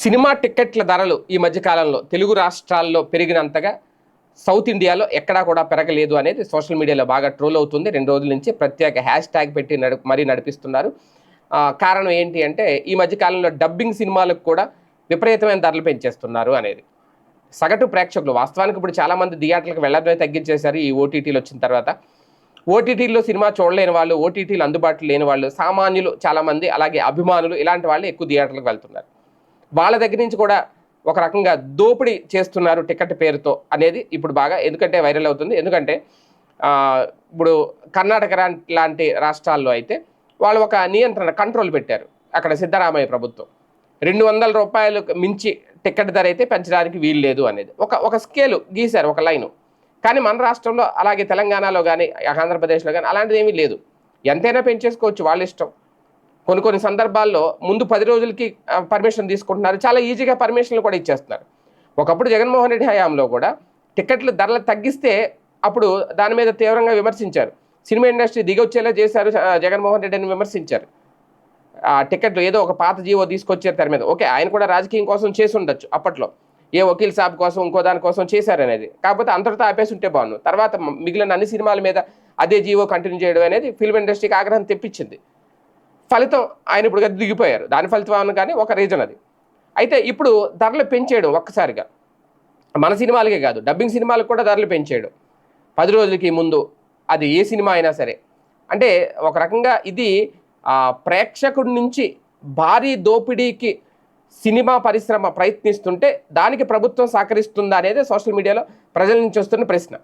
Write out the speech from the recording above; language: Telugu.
సినిమా టిక్కెట్ల ధరలు ఈ మధ్యకాలంలో తెలుగు రాష్ట్రాల్లో పెరిగినంతగా సౌత్ ఇండియాలో ఎక్కడా కూడా పెరగలేదు అనేది సోషల్ మీడియాలో బాగా ట్రోల్ అవుతుంది. రెండు రోజుల నుంచి ప్రత్యేక హ్యాష్ ట్యాగ్ పెట్టి నడు మరీ నడిపిస్తున్నారు. కారణం ఏంటి అంటే ఈ మధ్యకాలంలో డబ్బింగ్ సినిమాలకు కూడా విపరీతమైన ధరలు పెంచేస్తున్నారు అనేది. సగటు ప్రేక్షకులు వాస్తవానికి ఇప్పుడు చాలామంది థియేటర్లకు వెళ్ళడమే తగ్గించేశారు ఈ ఓటీటీలు వచ్చిన తర్వాత. ఓటీటీల్లో సినిమా చూడలేని వాళ్ళు ఓటీటీలు అందుబాటులో లేని వాళ్ళు సామాన్యులు చాలామంది అలాగే అభిమానులు ఇలాంటి వాళ్ళు ఎక్కువ థియేటర్లకు వెళ్తున్నారు. వాళ్ళ దగ్గర నుంచి కూడా ఒక రకంగా దోపిడీ చేస్తున్నారు టికెట్ పేరుతో అనేది ఇప్పుడు బాగా ఎందుకంటే వైరల్ అవుతుంది. ఎందుకంటే ఇప్పుడు కర్ణాటక లాంటి రాష్ట్రాల్లో అయితే వాళ్ళు ఒక నియంత్రణ కంట్రోల్ పెట్టారు అక్కడ సిద్ధరామయ్య ప్రభుత్వం. రెండు వందల రూపాయలు మించి టికెట్ ధర అయితే పెంచడానికి వీలు లేదు అనేది. ఒక ఒక స్కేలు గీశారు ఒక లైను. కానీ మన రాష్ట్రంలో అలాగే తెలంగాణలో కానీ ఆంధ్రప్రదేశ్లో కానీ అలాంటిది ఏమీ లేదు. ఎంతైనా పెంచేసుకోవచ్చు వాళ్ళ ఇష్టం. కొన్ని కొన్ని సందర్భాల్లో ముందు పది రోజులకి పర్మిషన్ తీసుకుంటున్నారు. చాలా ఈజీగా పర్మిషన్లు కూడా ఇచ్చేస్తున్నారు. ఒకప్పుడు జగన్మోహన్ రెడ్డి హయాంలో కూడా టికెట్లు ధరలు తగ్గిస్తే అప్పుడు దాని మీద తీవ్రంగా విమర్శించారు. సినిమా ఇండస్ట్రీ దిగొచ్చేలా చేశారు జగన్మోహన్ రెడ్డిని విమర్శించారు. ఆ టికెట్లు ఏదో ఒక పాత జీవో తీసుకొచ్చారు తెర మీద. ఓకే ఆయన కూడా రాజకీయం కోసం చేసి ఉండొచ్చు అప్పట్లో. ఏ వకీల్ సాబ్ కోసం ఇంకో దానికోసం చేశారనేది కాకపోతే అంతటితో ఆపేసి ఉంటే బాగుండు. తర్వాత మిగిలిన అన్ని సినిమాల మీద అదే జీవో కంటిన్యూ చేయడం అనేది ఫిల్మ్ ఇండస్ట్రీకి ఆగ్రహం తెప్పించింది. ఫలితం ఆయన ఇప్పుడు దిగిపోయారు. దాని ఫలితం అవును కానీ ఒక రీజన్ అది. అయితే ఇప్పుడు ధరలు పెంచేయడం ఒక్కసారిగా. మన సినిమాలకే కాదు డబ్బింగ్ సినిమాలకు కూడా ధరలు పెంచేయడం. పది రోజులకి ముందు అది ఏ సినిమా అయినా సరే. అంటే ఒక రకంగా ఇది ఆ, ప్రేక్షకుడి నుంచి భారీ దోపిడీకి సినిమా పరిశ్రమ ప్రయత్నిస్తుంటే దానికి ప్రభుత్వం సహకరిస్తుందా అనేది సోషల్ మీడియాలో ప్రజల నుంచి వస్తున్న ప్రశ్న.